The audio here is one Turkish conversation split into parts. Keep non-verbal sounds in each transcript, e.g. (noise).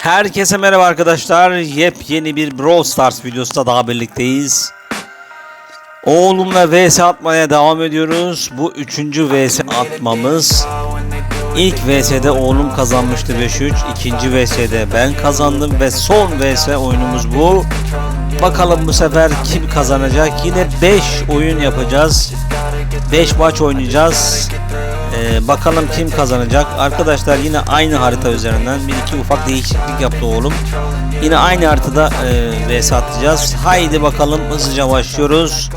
Herkese merhaba arkadaşlar. Yepyeni bir Brawl Stars videosunda daha birlikteyiz. Oğlumla vs atmaya devam ediyoruz. Bu üçüncü vs atmamız. İlk vs'de oğlum kazanmıştı 5-3. İkinci vs'de ben kazandım ve son vs oyunumuz bu. Bakalım bu sefer kim kazanacak? Yine 5 oyun yapacağız. 5 maç oynayacağız. Ee, bakalım kim kazanacak. Arkadaşlar yine aynı harita üzerinden bir iki ufak değişiklik yaptı oğlum. Yine aynı haritada e, vs atacağız. Haydi bakalım hızlıca başlıyoruz.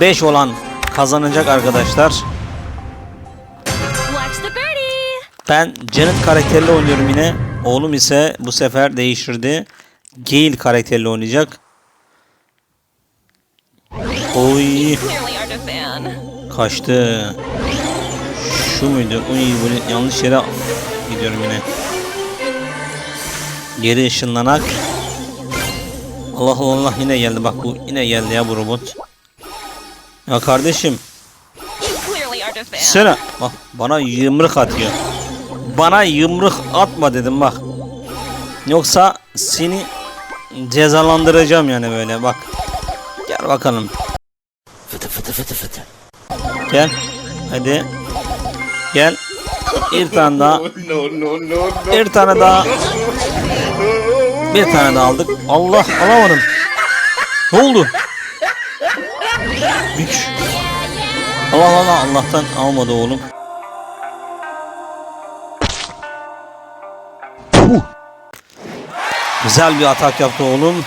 5 olan kazanacak arkadaşlar. Ben Janet karakterli oynuyorum yine. Oğlum ise bu sefer değiştirdi. Gale karakterli oynayacak. Oy kaçtı. Şu muydu? Uy bunu yanlış yere gidiyorum yine. Geri ışınlanak. Allah Allah Allah yine geldi bak bu yine geldi ya bu robot. Ya kardeşim You clearly aren't a fan. Sana bak bana yumruk atıyor. Bana yumruk atma dedim bak. Yoksa seni cezalandıracağım yani böyle bak. Gel bakalım. Fıtı fıtı fıtı fıtı. Gel. Hadi. Gel. Bir tane daha. (laughs) Bir tane daha. Bir tane daha aldık. Allah alamadım. Ne oldu? Güç. Allah Allah Allah'tan almadı oğlum. Puh. Güzel bir atak yaptı oğlum.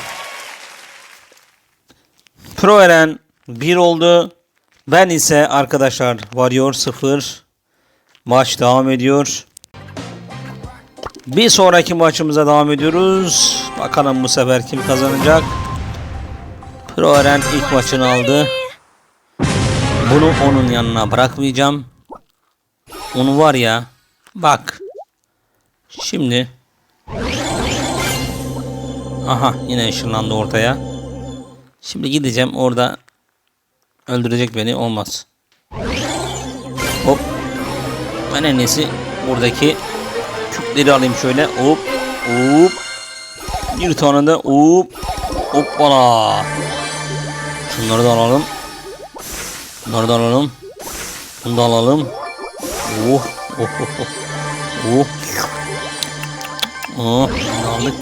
Pro Eren 1 oldu. Ben ise arkadaşlar Warrior 0. Maç devam ediyor. Bir sonraki maçımıza devam ediyoruz. Bakalım bu sefer kim kazanacak. Pro Eren ilk maçını aldı. Bunu onun yanına bırakmayacağım. Onu var ya. Bak. Şimdi. Aha yine ışınlandı ortaya. Şimdi gideceğim orada öldürecek beni olmaz. Ben en iyisi buradaki küpleri alayım şöyle. Hop. Hop. Bir tane de hop. Hoppala. Şunları da alalım. Bunları da alalım. Bunu da alalım. Oh. Oh. Oh. Oh. Oh. Oh. Aldık.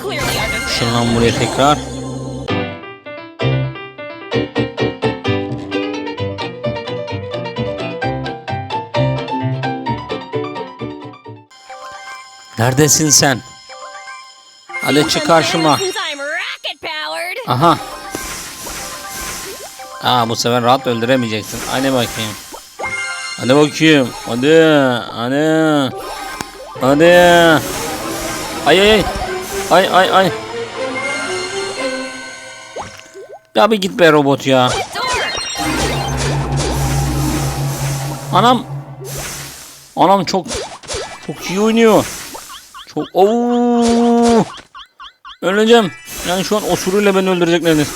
Şundan buraya tekrar. Neredesin sen? Hadi çık karşıma. Aha. Aa bu sefer rahat öldüremeyeceksin. Hadi bakayım. Hadi bakayım. Hadi. Hadi. Hadi. Ay ay ay. Ay ay ay. Ya bir git be robot ya. Anam. Anam çok çok iyi oynuyor. Çok Oo. Öleceğim. Yani şu an osuruyla beni öldürecek neredeyse.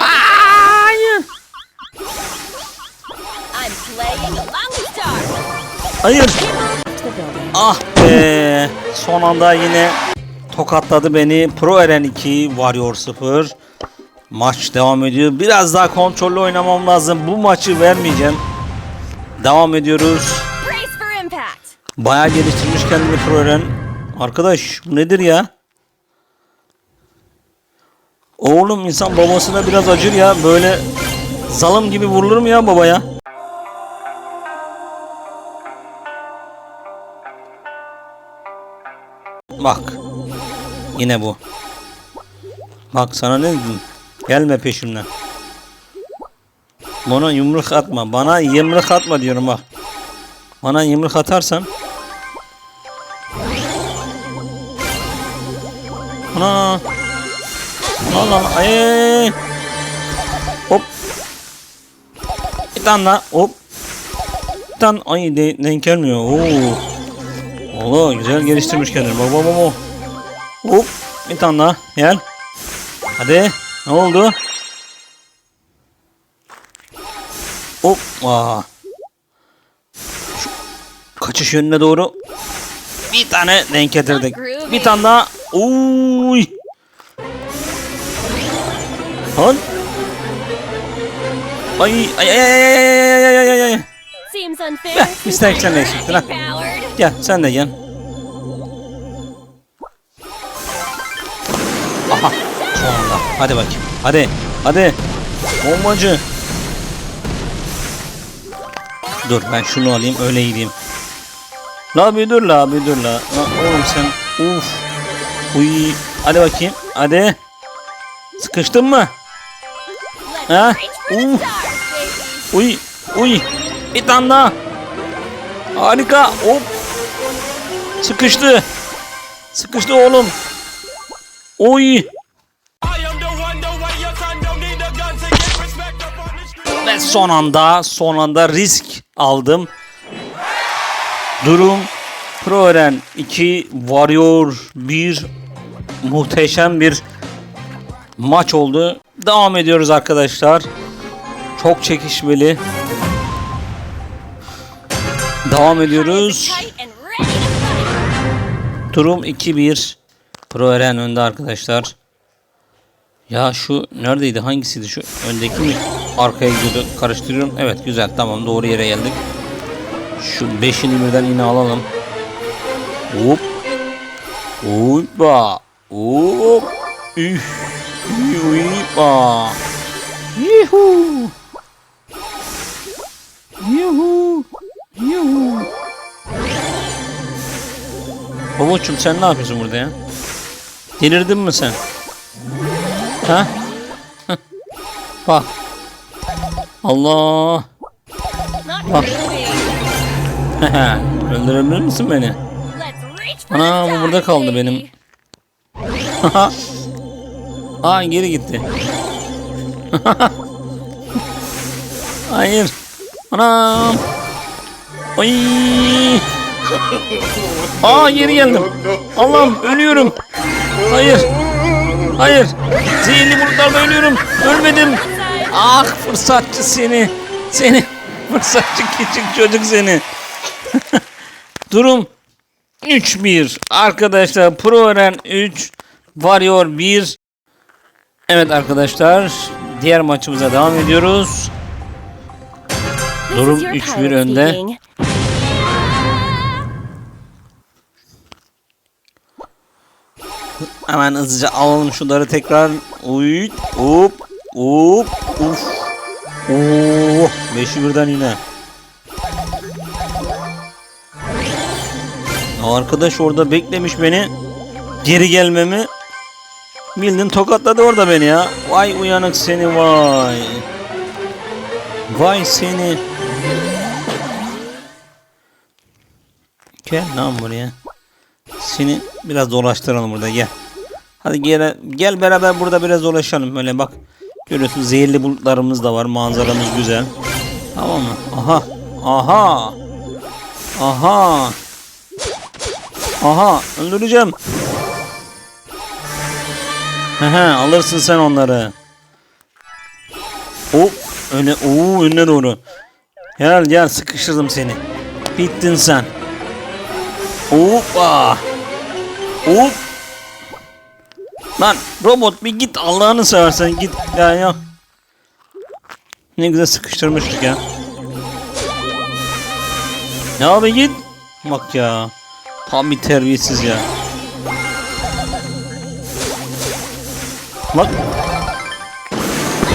Hayır. Hayır. Ah be. Son anda yine tokatladı beni. Pro Eren 2, Warrior 0. Maç devam ediyor. Biraz daha kontrollü oynamam lazım. Bu maçı vermeyeceğim. Devam ediyoruz. Bayağı geliştirmiş kendini Pro Eren. Arkadaş bu nedir ya? Oğlum insan babasına biraz acır ya. Böyle zalım gibi vurulur mu ya babaya? Bak. Yine bu. Bak sana ne dedim? Gelme peşimden. Bana yumruk atma. Bana yumruk atma diyorum bak. Bana yumruk atarsan Ana. Allah. Ay. Hop. Bir tane daha. Hop. Bir tane. Ay de, denk gelmiyor. Oo. Allah güzel geliştirmiş kendini. Bak bak. bak. Hop. Bir tane daha. Gel. Hadi. Ne oldu? Hop. Aa. Şu kaçış yönüne doğru Bir tane denk getirdik. Bir tane daha. Oy. Lan. Ay ay ay ay ay ay ay ay. Gel ister sen de çıktın ha. Gel sen de gel. Aha. Sonunda. Hadi bakayım. Hadi. Hadi. Bombacı. Dur ben şunu alayım öyle gideyim. La bir dur la bir dur la. Lan oğlum sen. Uf. Uy, hadi bakayım. Hadi. Sıkıştın mı? Ha? Uh. Uy, uy. Bir tane daha. Harika. Hop. Sıkıştı. Sıkıştı oğlum. Oy. Ve son anda, son anda risk aldım. Durum Proeren 2, Warrior 1, muhteşem bir maç oldu. Devam ediyoruz arkadaşlar. Çok çekişmeli. Devam ediyoruz. Durum 2-1. Pro Eren önde arkadaşlar. Ya şu neredeydi? Hangisiydi şu? Öndeki mi? Arkaya gidiyordu. Karıştırıyorum. Evet güzel. Tamam doğru yere geldik. Şu beşini birden yine alalım. Hop. Hoppa. Hop. Üf. Hoppa. Yuhu. Yuhu. Yuhu. Babuçum sen ne yapıyorsun burada ya? Delirdin mi sen? Ha? Bak. Allah. Bak. Öldürebilir misin beni? Ana bu burada kaldı benim. (laughs) Aa geri gitti. (laughs) Hayır. Anam. Ay. Aa geri geldim. Allah'ım ölüyorum. Hayır. Hayır. Zehirli bulutlarda ölüyorum. Ölmedim. Ah fırsatçı seni. Seni. Fırsatçı küçük çocuk seni. (laughs) Durum 3-1. Arkadaşlar Pro Eren 3, Warrior 1. Evet arkadaşlar diğer maçımıza devam ediyoruz. Durum is your 3-1 pilot önde. Hemen hızlıca alalım şunları tekrar. Uy, hop, hop, uf. Oo, beşi birden yine. Arkadaş orada beklemiş beni. Geri gelmemi. Bildin tokatladı orada beni ya. Vay uyanık seni vay. Vay seni. Gel lan buraya. Seni biraz dolaştıralım burada gel. Hadi gel, gel beraber burada biraz dolaşalım böyle bak. Görüyorsun zehirli bulutlarımız da var. Manzaramız güzel. Tamam mı? Aha. Aha. Aha. Aha. Öldüreceğim. Hehe alırsın sen onları. Hop. Öne, oo, önüne doğru. Gel gel sıkıştırdım seni. Bittin sen. Hoppa. Hop. Lan robot bir git Allah'ını seversen git ya ya. Ne güzel sıkıştırmıştık ya. Ne abi git. Bak ya. Tam bir terbiyesiz ya. Bak.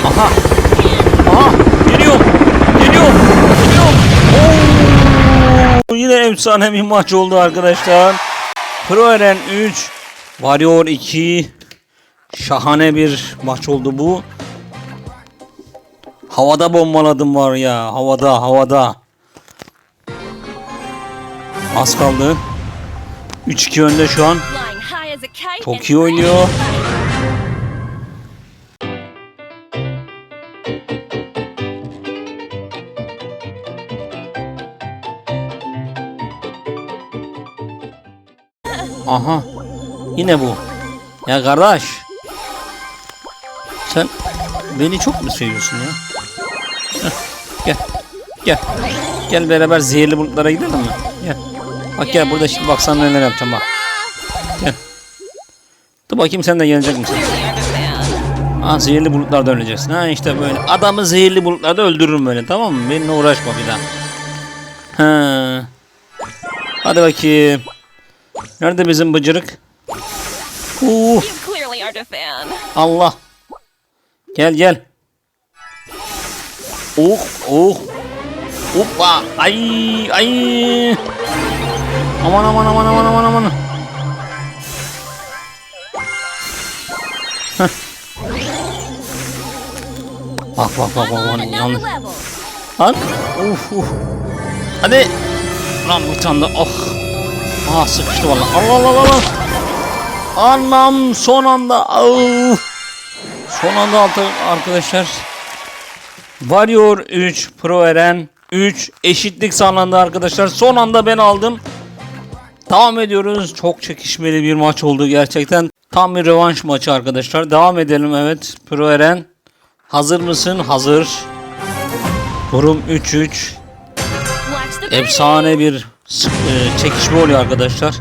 Aha. Aha. Geliyor. Geliyor. Geliyor. Oo. Yine efsane bir maç oldu arkadaşlar. Pro Eren 3, Warrior 2. Şahane bir maç oldu bu. Havada bombaladım var ya. Havada, havada. Az kaldı. 3-2 önde şu an. Çok iyi oynuyor. Aha. Yine bu. Ya kardeş. Sen beni çok mu seviyorsun ya? Gel. Gel. Gel beraber zehirli bulutlara gidelim mi? Gel. Bak gel burada şimdi bak sana neler yapacağım bak. Gel. Dur bakayım sen de gelecek misin? Ha zehirli bulutlarda öleceksin. Ha işte böyle. Adamı zehirli bulutlarda öldürürüm böyle tamam mı? Benimle uğraşma bir daha. Ha. Hadi bakayım. Nerede bizim bıcırık? Uh. Allah. Gel gel. Oh oh. Hoppa. Ay ay. Aman aman aman aman aman aman. Heh. Bak bak bak bak. bak. Yanlış. Lan. Uf uf. Hadi. Lan bir tane daha. Oh. Aa sıkıştı valla. Allah Allah Allah. Anam son anda. Au. Son anda altı arkadaşlar. Warrior 3 Pro Eren 3 eşitlik sağlandı arkadaşlar. Son anda ben aldım. Devam ediyoruz. Çok çekişmeli bir maç oldu gerçekten. Tam bir rövanş maçı arkadaşlar. Devam edelim evet. Pro Eren. Hazır mısın? Hazır. Durum 3-3. Watch the video. Efsane bir e, çekişme oluyor arkadaşlar.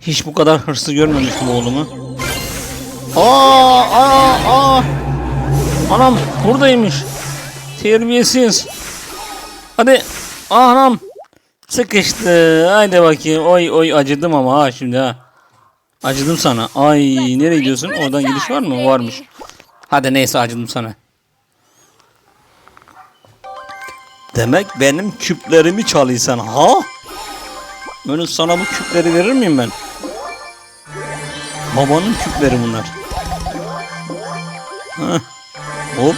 Hiç bu kadar hırslı görmemiştim oğlumu. Aa, aa, aa. Anam buradaymış. Terbiyesiz. Hadi. Anam. Sıkıştı. Haydi bakayım. Oy oy acıdım ama ha şimdi ha. Acıdım sana. Ay nereye gidiyorsun? Oradan gidiş var mı? Varmış. Hadi neyse acıdım sana. Demek benim küplerimi çalıysan ha? Böyle sana bu küpleri verir miyim ben? Babanın küpleri bunlar. Heh. Hop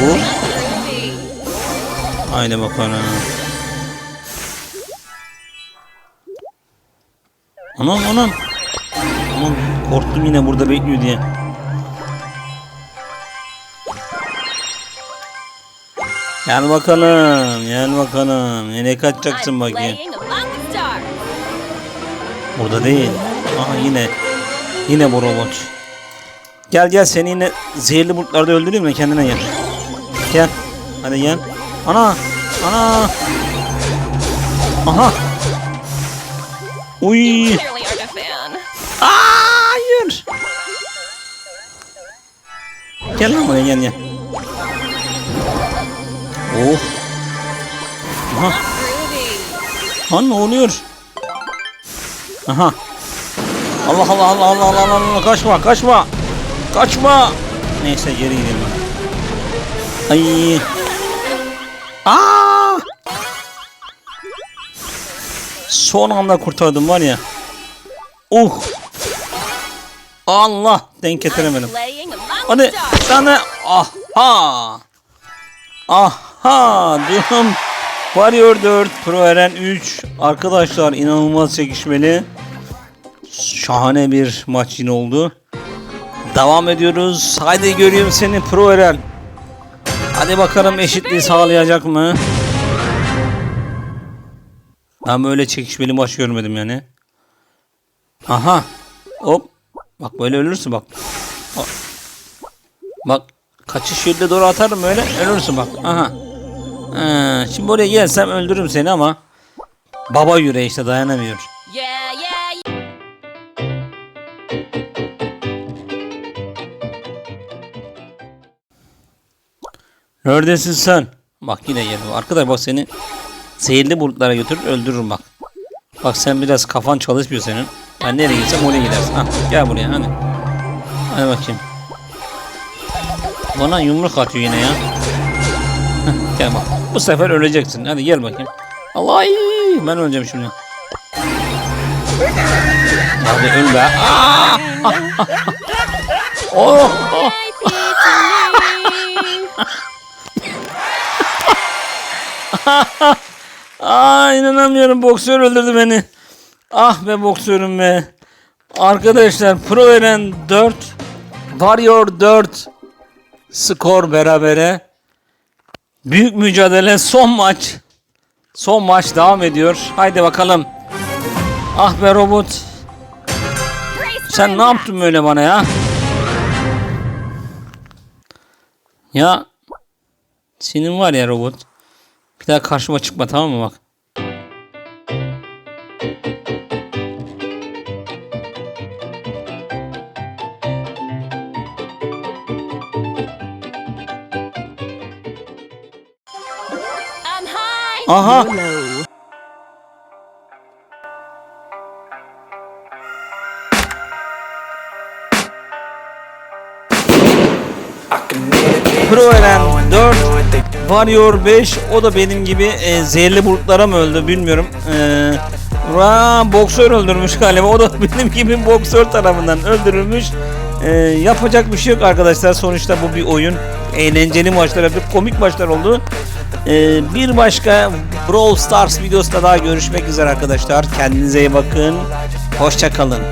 hop. Haydi bakalım. Anam anam. Anam korktum yine burada bekliyor diye. Gel bakalım, gel bakalım. Nereye kaçacaksın bakayım? Burada değil. Aha yine. Yine bu robot. Gel gel seni yine zehirli bulutlarda öldüreyim mi kendine gel. Gel. Hadi gel. Ana. Ana. Aha. Uy. Aa, hayır. Gel lan buraya gel gel. Oh. Aha. Lan ne oluyor? Aha. Allah Allah Allah Allah Allah Allah Allah kaçma kaçma. Kaçma. Neyse geri gidelim. Ay. Aa! Son anda kurtardım var ya. Uh. Allah denk getiremedim. Hadi tane. Aha. Aha. Diyorum. Warrior 4 Pro Eren 3. Arkadaşlar inanılmaz çekişmeli. Şahane bir maç yine oldu. Devam ediyoruz. Haydi göreyim seni Pro Eren. Hadi bakalım eşitliği sağlayacak mı? Ben böyle çekişmeli maç görmedim yani. Aha. Hop. Bak böyle ölürsün bak. Bak. Kaçış yönüne doğru atarım öyle ölürsün bak. Aha. Ha, şimdi oraya gelsem öldürürüm seni ama baba yüreği işte dayanamıyor. Neredesin sen? Bak yine geldim. Arkadaş bak seni zehirli bulutlara götürür öldürürüm bak. Bak sen biraz kafan çalışmıyor senin. Ben nereye gitsem oraya gidersin. Ha, gel buraya hadi. Hadi bakayım. Bana yumruk atıyor yine ya. Gel bak. Bu sefer öleceksin. Hadi gel bakayım. Allah ay, ben öleceğim şimdi. Hadi öl be. Aa! (laughs) Oh, oh. (laughs) Aa inanamıyorum boksör öldürdü beni. Ah be boksörüm be. Arkadaşlar Pro Eren 4 Warrior 4 skor berabere. Büyük mücadele son maç. Son maç devam ediyor. Haydi bakalım. Ah be robot. Sen ne yaptın böyle bana ya? Ya senin var ya robot. Bir daha karşıma çıkma tamam mı bak. Aha. Pro Eren 4 Warrior 5 o da benim gibi e, zehirli bulutlara mı öldü bilmiyorum. E, Ra boksör öldürmüş galiba. O da (laughs) benim gibi boksör tarafından öldürülmüş. E, yapacak bir şey yok arkadaşlar. Sonuçta bu bir oyun. Eğlenceli maçlar yaptık. Komik maçlar oldu. E, bir başka Brawl Stars videosunda daha görüşmek üzere arkadaşlar. Kendinize iyi bakın. Hoşçakalın.